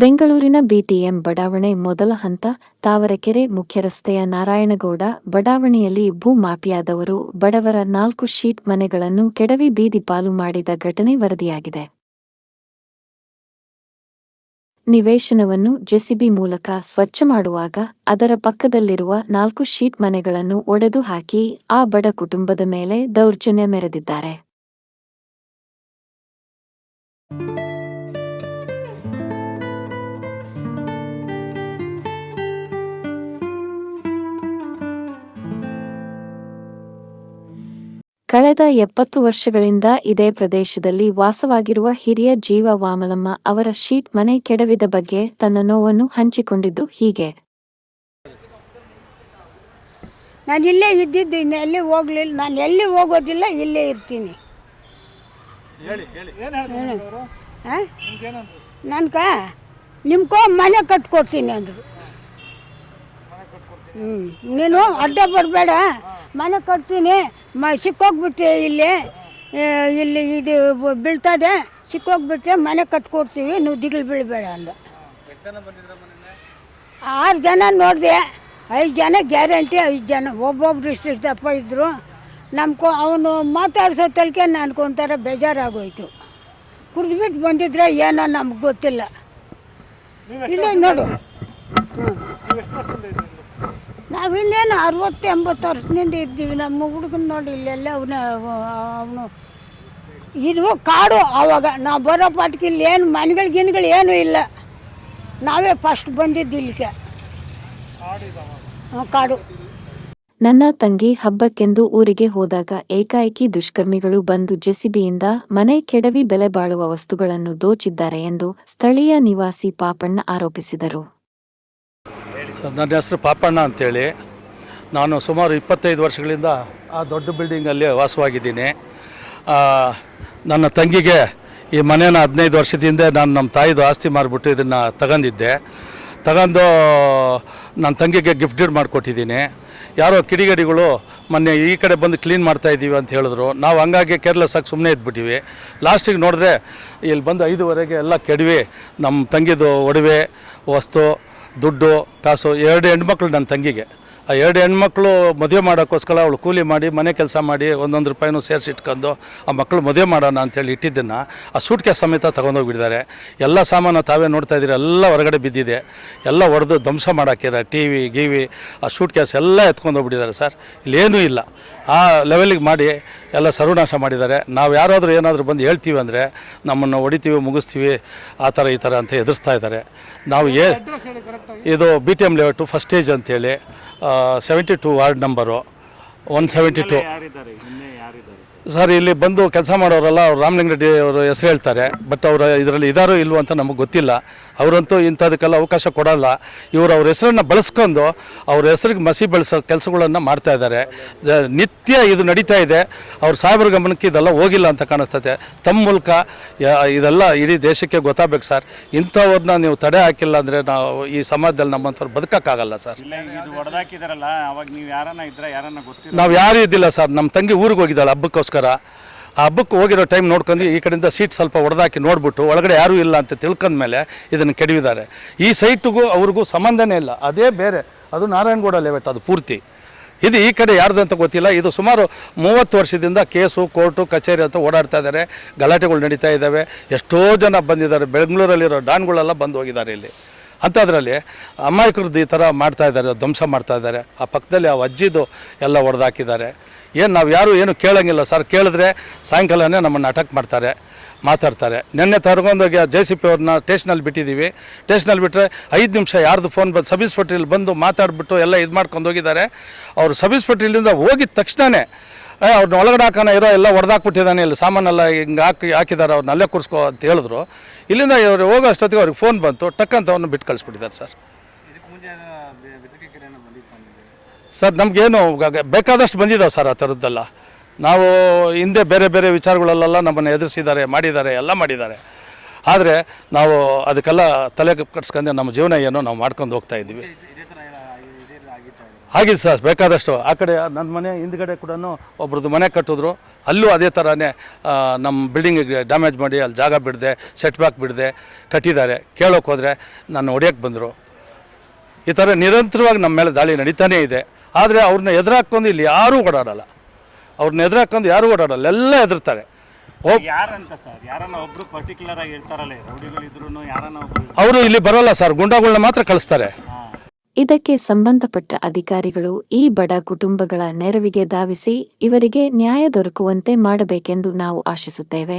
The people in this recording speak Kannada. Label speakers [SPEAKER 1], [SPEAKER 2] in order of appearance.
[SPEAKER 1] ಬೆಂಗಳೂರಿನ ಬಿಟಿಎಂ ಬಡಾವಣೆ ಮೊದಲ ಹಂತ, ತಾವರೆಕೆರೆ ಮುಖ್ಯ ರಸ್ತೆಯ ನಾರಾಯಣಗೌಡ ಬಡಾವಣೆಯಲ್ಲಿ ಭೂ ಮಾಫಿಯಾದವರು ಬಡವರ ನಾಲ್ಕು ಶೀಟ್ ಮನೆಗಳನ್ನು ಕೆಡವಿ ಬೀದಿ ಪಾಲು ಮಾಡಿದ ಘಟನೆ ವರದಿಯಾಗಿದೆ. ನಿವೇಶನವನ್ನು ಜೆಸಿಬಿ ಮೂಲಕ ಸ್ವಚ್ಛ ಮಾಡುವಾಗ ಅದರ ಪಕ್ಕದಲ್ಲಿರುವ ನಾಲ್ಕು ಶೀಟ್ ಮನೆಗಳನ್ನು ಒಡೆದು ಹಾಕಿ ಆ ಬಡ ಕುಟುಂಬದ ಮೇಲೆ ದೌರ್ಜನ್ಯ ಮೆರೆದಿದ್ದಾರೆ. ಕಳೆದ ಎಪ್ಪತ್ತು ವರ್ಷಗಳಿಂದ ಇದೇ ಪ್ರದೇಶದಲ್ಲಿ ವಾಸವಾಗಿರುವ ಹಿರಿಯ ಜೀವ ವಾಮಲಮ್ಮ ಅವರ ಶೀಟ್ ಮನೆ ಕೆಡವಿದ ಬಗ್ಗೆ ತನ್ನ ನೋವನ್ನು ಹಂಚಿಕೊಂಡಿದ್ದು ಹೀಗೆ.
[SPEAKER 2] ನಾನು ಇಲ್ಲೇ ಇದ್ದಿದ್ದು ಇನ್ನು ಎಲ್ಲಿ ಹೋಗ್ಲಿಲ್ಲ ನಾನು ಎಲ್ಲಿ ಹೋಗೋದಿಲ್ಲ ಇಲ್ಲೇ ಇರ್ತೀನಿ. ನನ್ಕ? ನಿಮ್ಕೋ ಮನೆ ಕಟ್ಕೊಡ್ತೀನಿ ಅಂದರು. ಹ್ಞೂ ನೀನು ಅಡ್ಡ ಬರಬೇಡ. ಮನೆ ಕಟ್ತೀನಿ. ಮ ಸಿಕ್ಕೋಗ್ಬಿಟ್ಟೆ ಇಲ್ಲಿ ಇಲ್ಲಿ ಇದು ಬೀಳ್ತದೆ. ಸಿಕ್ಕೋಗ್ಬಿಟ್ಟೆ ಮನೆ ಕಟ್ಕೊಡ್ತೀವಿ. ನೀವು ದಿಗಿಲು ಬೀಳಬೇಡ ಅಂದ. ಆರು ಜನ ನೋಡಿದೆ. ಐದು ಜನ ಗ್ಯಾರಂಟಿ ಐದು ಜನ ಒಬ್ಬೊಬ್ರು ಇಷ್ಟಿಷ್ಟಪ್ಪ ಇದ್ದರು ನಮ್ಕೊ ಅವನು ಮಾತಾಡ್ಸೋ ತಲಕೆ ಒಂಥರ ಬೇಜಾರಾಗೋಯ್ತು. ಕುಡಿದ್ಬಿಟ್ಟು ಬಂದಿದ್ರೆ ಏನೋ ನಮ್ಗೆ ಗೊತ್ತಿಲ್ಲ. ಇಲ್ಲ ನೋಡು. ನಾವು ಇನ್ನೇನು ಅರವತ್ತು, ಎಂಬತ್ತು ವರ್ಷದಿಂದ ಇದ್ದೀವಿ. ನಮ್ಮ ಹುಡುಗನ ನೋಡಿ ಇಲ್ಲೆಲ್ಲ ಅವನ, ಅವನು ಇದು ಕಾಡು ಆವಾಗ ನಾವು ಬರೋ ಪಾಟ್ಗೆ ಇಲ್ಲಿ ಏನು ಮನೆಗಳು ಗಿನ್ಗಳು ಏನು ಇಲ್ಲ. ನಾವೇ ಫಸ್ಟ್ ಬಂದಿದ್ದು ಇಲ್ಲಿಗೆ. ಕಾಡು.
[SPEAKER 1] ನನ್ನ ತಂಗಿ ಹಬ್ಬಕ್ಕೆಂದು ಊರಿಗೆ ಹೋದಾಗ ಏಕಾಏಕಿ ದುಷ್ಕರ್ಮಿಗಳು ಬಂದು ಜೆಸಿಬಿಯಿಂದ ಮನೆ ಕೆಡವಿ ಬೆಲೆ ಬಾಳುವ ವಸ್ತುಗಳನ್ನು ದೋಚಿದ್ದಾರೆ ಎಂದು ಸ್ಥಳೀಯ ನಿವಾಸಿ ಪಾಪಣ್ಣ ಆರೋಪಿಸಿದರು.
[SPEAKER 3] ಸರ್, ನನ್ನ ಹೆಸರು ಪಾಪಣ್ಣ ಅಂತೇಳಿ. ನಾನು ಸುಮಾರು ಇಪ್ಪತ್ತೈದು ವರ್ಷಗಳಿಂದ ಆ ದೊಡ್ಡ ಬಿಲ್ಡಿಂಗಲ್ಲಿ ವಾಸವಾಗಿದ್ದೀನಿ. ನನ್ನ ತಂಗಿಗೆ ಈ ಮನೇನ ಹದಿನೈದು ವರ್ಷದಿಂದ ನಾನು ನಮ್ಮ ತಾಯಿದು ಆಸ್ತಿ ಮಾರಿಬಿಟ್ಟು ಇದನ್ನು ತಗೊಂಡಿದ್ದೆ. ತಗೊಂಡು ನನ್ನ ತಂಗಿಗೆ ಗಿಫ್ಟ್ ಡೀಡ್ ಮಾಡಿಕೊಟ್ಟಿದ್ದೀನಿ. ಯಾರೋ ಕಿಡಿಗಡಿಗಳು ಮೊನ್ನೆ ಈ ಕಡೆ ಬಂದು ಕ್ಲೀನ್ ಮಾಡ್ತಾ ಇದ್ದೀವಿ ಅಂತ ಹೇಳಿದ್ರು. ನಾವು ಹಂಗಾಗಿ ಕೇರ್ಲೆಸ್ ಆಗಿ ಸುಮ್ಮನೆ ಇದ್ಬಿಟ್ಟಿವಿ. ಲಾಸ್ಟಿಗೆ ನೋಡಿದ್ರೆ ಇಲ್ಲಿ ಬಂದು ಐದುವರೆಗೆ ಎಲ್ಲ ಕೆಡವಿ. ನಮ್ಮ ತಂಗಿದು ಒಡವೆ, ವಸ್ತು ದುಡ್ಡು ಕಾಸು ಎರಡು ಹೆಣ್ಮಕ್ಳು ನನ್ನ ತಂಗಿಗೆ. ಆ ಎರಡು ಹೆಣ್ಮಕ್ಳು ಮದುವೆ ಮಾಡೋಕ್ಕೋಸ್ಕರ ಅವಳು ಕೂಲಿ ಮಾಡಿ, ಮನೆ ಕೆಲಸ ಮಾಡಿ ಒಂದೊಂದು ರೂಪಾಯಿನೂ ಸೇರಿಸಿ ಇಟ್ಕೊಂಡು ಆ ಮಕ್ಕಳು ಮದುವೆ ಮಾಡೋಣ ಅಂತೇಳಿ ಇಟ್ಟಿದ್ದನ್ನು ಆ ಸೂಟ್ ಕ್ಯಾಸ್ ಸಮೇತ ತೊಗೊಂಡೋಗ್ಬಿಟ್ಟಿದ್ದಾರೆ. ಎಲ್ಲ ಸಾಮಾನು ತಾವೇ ನೋಡ್ತಾ ಇದ್ದೀರಿ, ಎಲ್ಲ ಹೊರಗಡೆ ಬಿದ್ದಿದೆ. ಎಲ್ಲ ಹೊಡೆದು ಧ್ವಂಸ ಮಾಡೋಕ್ಕಿರ ಟಿ ವಿ ಗಿವಿ, ಆ ಸೂಟ್ ಕೇಸ್ ಎಲ್ಲ ಎತ್ಕೊಂಡೋಗ್ಬಿಟ್ಟಿದ್ದಾರೆ ಸರ್. ಇಲ್ಲೇನೂ ಇಲ್ಲ. ಆ ಲೆವೆಲಿಗೆ ಮಾಡಿ ಎಲ್ಲ ಸರ್ವನಾಶ ಮಾಡಿದ್ದಾರೆ. ನಾವು ಯಾರಾದರೂ ಏನಾದರೂ ಬಂದು ಹೇಳ್ತೀವಿ ಅಂದರೆ ನಮ್ಮನ್ನು ಹೊಡಿತೀವಿ, ಮುಗಿಸ್ತೀವಿ, ಆ ಥರ ಈ ಥರ ಅಂತ ಎದುರಿಸ್ತಾ ಇದ್ದಾರೆ. ನಾವು ಏ ಇದು B T M layout, first stage ಅಂತೇಳಿ. Seventy two ward number one seventy two sir ಇಲ್ಲಿ ಬಂದು ಕೆಲಸ ಮಾಡೋರೆಲ್ಲ ಅವ್ರು ರಾಮಲಿಂಗರೆಡ್ಡಿ ಅವರು ಹೆಸರು ಹೇಳ್ತಾರೆ. ಬಟ್ ಅವರು ಇದರಲ್ಲಿ ಇದಾರೋ ಇಲ್ವೋ ಅಂತ ನಮಗೆ ಗೊತ್ತಿಲ್ಲ. ಅವರಂತೂ ಇಂಥದಕ್ಕೆಲ್ಲ ಅವಕಾಶ ಕೊಡಲ್ಲ. ಇವರು ಅವ್ರ ಹೆಸರನ್ನು ಬಳಸ್ಕೊಂಡು ಅವ್ರ ಹೆಸರಿಗೆ ಮಸಿ ಬೆಳೆಸೋ ಕೆಲಸಗಳನ್ನು ಮಾಡ್ತಾ ಇದ್ದಾರೆ. ನಿತ್ಯ ಇದು ನಡೀತಾ ಇದೆ. ಅವ್ರ ಸಾಹೇಬ್ರ ಗಮನಕ್ಕೆ ಇದೆಲ್ಲ ಹೋಗಿಲ್ಲ ಅಂತ ಕಾಣಿಸ್ತದೆ. ತಮ್ಮ ಮೂಲಕ ಇದೆಲ್ಲ ಇಡೀ ದೇಶಕ್ಕೆ ಗೊತ್ತಾಗಬೇಕು ಸರ್. ಇಂಥವ್ರನ್ನ ನೀವು ತಡೆ ಹಾಕಿಲ್ಲ ಅಂದರೆ ನಾವು ಈ ಸಮಾಜದಲ್ಲಿ ನಮ್ಮಂಥವ್ರು ಬದುಕೋಕ್ಕಾಗಲ್ಲ ಸರ್.
[SPEAKER 4] ನಾವು
[SPEAKER 3] ಯಾರು ಇದ್ದಿಲ್ಲ ಸರ್. ನಮ್ಮ ತಂಗಿ ಊರಿಗೆ ಹೋಗಿದ್ದಾಳೆ ಹಬ್ಬಕ್ಕೋಸ್ಕರ. ಆ ಹಬ್ಬಕ್ಕೆ ಹೋಗಿರೋ ಟೈಮ್ ನೋಡ್ಕೊಂಡು ಈ ಕಡೆಯಿಂದ ಸೀಟ್ ಸ್ವಲ್ಪ ಹೊಡೆದಾಕಿ ನೋಡ್ಬಿಟ್ಟು ಒಳಗಡೆ ಯಾರೂ ಇಲ್ಲ ಅಂತ ತಿಳ್ಕೊಂಡ್ಮೇಲೆ ಇದನ್ನು ಕೆಡವಿದ್ದಾರೆ. ಈ ಸೈಟಿಗೂ ಅವ್ರಿಗೂ ಸಂಬಂಧನೇ ಇಲ್ಲ. ಅದೇ ಬೇರೆ. ಅದು ನಾರಾಯಣಗೌಡ ಲೆವೆಟ್ ಅದು ಪೂರ್ತಿ. ಇದು ಈ ಕಡೆ ಯಾರ್ದು ಅಂತ ಗೊತ್ತಿಲ್ಲ. ಇದು ಸುಮಾರು ಮೂವತ್ತು ವರ್ಷದಿಂದ ಕೇಸು, ಕೋರ್ಟು, ಕಚೇರಿ ಅಂತ ಓಡಾಡ್ತಾ ಇದ್ದಾರೆ. ಗಲಾಟೆಗಳು ನಡೀತಾ ಇದ್ದಾವೆ. ಎಷ್ಟೋ ಜನ ಬಂದಿದ್ದಾರೆ. ಬೆಂಗಳೂರಲ್ಲಿರೋ ಡಾನ್ಗಳೆಲ್ಲ ಬಂದು ಹೋಗಿದ್ದಾರೆ ಇಲ್ಲಿ. ಅಂಥದ್ರಲ್ಲಿ ಅಮಾಯಕರದ್ದು ಈ ಥರ ಮಾಡ್ತಾ ಇದ್ದಾರೆ, ಧ್ವಂಸ ಮಾಡ್ತಾ ಇದ್ದಾರೆ. ಆ ಪಕ್ಕದಲ್ಲಿ ಆ ಅಜ್ಜಿದು ಎಲ್ಲ ಹೊಡೆದಾಕಿದ್ದಾರೆ ಏನು ನಾವು ಯಾರು ಏನು ಕೇಳೋಂಗಿಲ್ಲ ಸರ್. ಕೇಳಿದ್ರೆ ಸಾಯಂಕಾಲನೇ ನಮ್ಮನ್ನು ಅಟ್ಯಾಕ್ ಮಾಡ್ತಾರೆ, ಮಾತಾಡ್ತಾರೆ. ನಿನ್ನೆ ತರ್ಕೊಂಡೋಗಿ ಜೆ ಸಿ ಪಿ ಅವ್ರನ್ನ ಟೇಷನಲ್ಲಿ ಬಿಟ್ಟಿದ್ದೀವಿ. ಟೇಷನಲ್ಲಿ ಬಿಟ್ಟರೆ ಐದು ನಿಮಿಷ ಯಾರ್ದು ಫೋನ್ ಬಂದು ಸಬ್ ಇನ್ಸ್ಪೆಕ್ಟ್ರಲ್ಲಿ ಬಂದು ಮಾತಾಡಿಬಿಟ್ಟು ಎಲ್ಲ ಇದು ಮಾಡ್ಕೊಂಡು ಹೋಗಿದ್ದಾರೆ. ಅವರು ಸಬ್ ಇನ್ಸ್ಪೆಕ್ಟ್ರಿಲಿಂದ ಹೋಗಿದ ತಕ್ಷಣವೇ ಅವ್ರನ್ನ ಒಳಗಡೆ ಹಾಕೋಣ ಇರೋ ಎಲ್ಲ ಹೊಡೆದಾಕ್ಬಿಟ್ಟಿದ್ದಾನೆ ಇಲ್ಲಿ ಸಾಮಾನೆಲ್ಲ ಹಿಂಗೆ ಹಾಕಿ ಹಾಕಿದ್ದಾರೆ ಅವ್ರನ್ನ ಅಲ್ಲೇ ಕೂರಿಸ್ಕೋ ಅಂತ ಹೇಳಿದ್ರು. ಇಲ್ಲಿಂದ ಇವರು ಹೋಗೋ ಅಷ್ಟೊತ್ತಿಗೆ ಅವ್ರಿಗೆ ಫೋನ್ ಬಂತು ಟಕ್ ಅಂತ ಅವ್ರನ್ನ ಬಿಟ್ಟು ಕಳಿಸ್ಬಿಟ್ಟಿದ್ದಾರೆ ಸರ್. ಸರ್ ನಮಗೇನು ಬೇಕಾದಷ್ಟು ಬಂದಿದ್ದಾವೆ ಸರ್ ಆ ಥರದ್ದೆಲ್ಲ. ನಾವು ಹಿಂದೆ ಬೇರೆ ಬೇರೆ ವಿಚಾರಗಳಲ್ಲೆಲ್ಲ ನಮ್ಮನ್ನು ಎದುರಿಸಿದ್ದಾರೆ ಮಾಡಿದ್ದಾರೆ ಎಲ್ಲ ಮಾಡಿದ್ದಾರೆ. ಆದರೆ ನಾವು ಅದಕ್ಕೆಲ್ಲ ತಲೆ ಕಟ್ಸ್ಕೊಂಡೆ ನಮ್ಮ ಜೀವನ ಏನೋ ನಾವು ಮಾಡ್ಕೊಂಡು ಹೋಗ್ತಾ ಇದ್ದೀವಿ. ಆಗಿದೆ ಸರ್ ಬೇಕಾದಷ್ಟು. ಆ ಕಡೆ ನನ್ನ ಮನೆ ಹಿಂದ್ಗಡೆ ಕೂಡ ಒಬ್ರದ್ದು ಮನೆ ಕಟ್ಟಿದ್ರು. ಅಲ್ಲೂ ಅದೇ ಥರನೇ ನಮ್ಮ ಬಿಲ್ಡಿಂಗಿಗೆ ಡ್ಯಾಮೇಜ್ ಮಾಡಿ ಅಲ್ಲಿ ಜಾಗ ಬಿಡದೆ ಸೆಟ್ ಬ್ಯಾಕ್ ಬಿಡದೆ ಕಟ್ಟಿದ್ದಾರೆ. ಕೇಳೋಕೆ ಹೋದರೆ ನಾನು ಹೊಡೆಯೋಕ್ಕೆ ಬಂದರು. ಈ ಥರ ನಿರಂತರವಾಗಿ ನಮ್ಮ ಮೇಲೆ ದಾಳಿ ನಡೀತಾನೇ ಇದೆ. ಆದರೆ ಅವ್ರನ್ನ ಎದುರಾಕೊಂಡು ಇಲ್ಲಿ ಯಾರೂ ಓಡಾಡಲ್ಲ. ಅವ್ರನ್ನ ಎದುರಾಕೊಂಡು ಯಾರೂ ಓಡಾಡಲ್ಲ. ಎಲ್ಲ ಎದುರ್ತಾರೆ ಹೋಗ್
[SPEAKER 4] ಯಾರಂತ ಸರ್? ಯಾರನ್ನ ಒಬ್ರು ಪರ್ಟಿಕ್ಯುಲರ್ ಆಗಿ ಇರ್ತಾರಲ್ಲ ರೌಡಿಗಳಿದ್ರು ಯಾರನ್ನ
[SPEAKER 3] ಅವರು ಇಲ್ಲಿ ಬರೋಲ್ಲ ಸರ್. ಗುಂಡಾಗಳನ್ನ ಮಾತ್ರ ಕಳಿಸ್ತಾರೆ.
[SPEAKER 1] ಇದಕ್ಕೆ ಸಂಬಂಧಪಟ್ಟ ಅಧಿಕಾರಿಗಳು ಈ ಬಡ ಕುಟುಂಬಗಳ ನೆರವಿಗೆ ಧಾವಿಸಿ ಇವರಿಗೆ ನ್ಯಾಯ ದೊರಕುವಂತೆ ಮಾಡಬೇಕೆಂದು ನಾವು ಆಶಿಸುತ್ತೇವೆ.